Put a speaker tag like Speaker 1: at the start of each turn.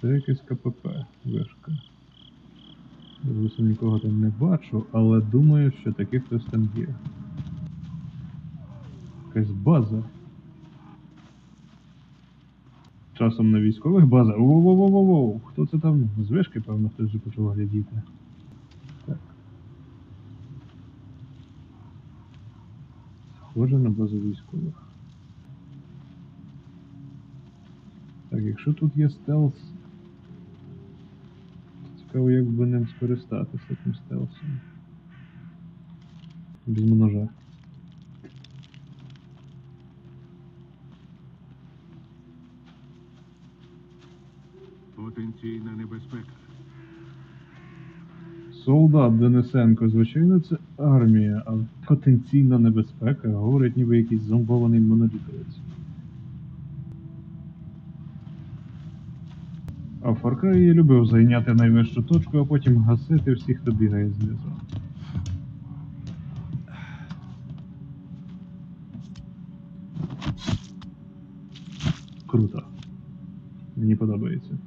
Speaker 1: Це якесь КПП, вишка. Я нікого там не бачу, але думаю, що таки хтось там є. Якась база. Часом на військових базах. Воу-воу-воу-воу! Хто це там? З вишки, певно, хтось вже почав глядіти. Так. Схоже на базу військових. Так, якщо тут є стелс. Цікаво, як би ним скористатися тим стелсом. Без ножа.
Speaker 2: Потенційна небезпека.
Speaker 1: Солдат Денисенко, звичайно, це армія, а потенційна небезпека говорить ніби якийсь зомбований монолітовець. А в Far любив зайняти найвищу точку, а потім гасити всіх, хто бігає знизу. Круто. Мені подобається.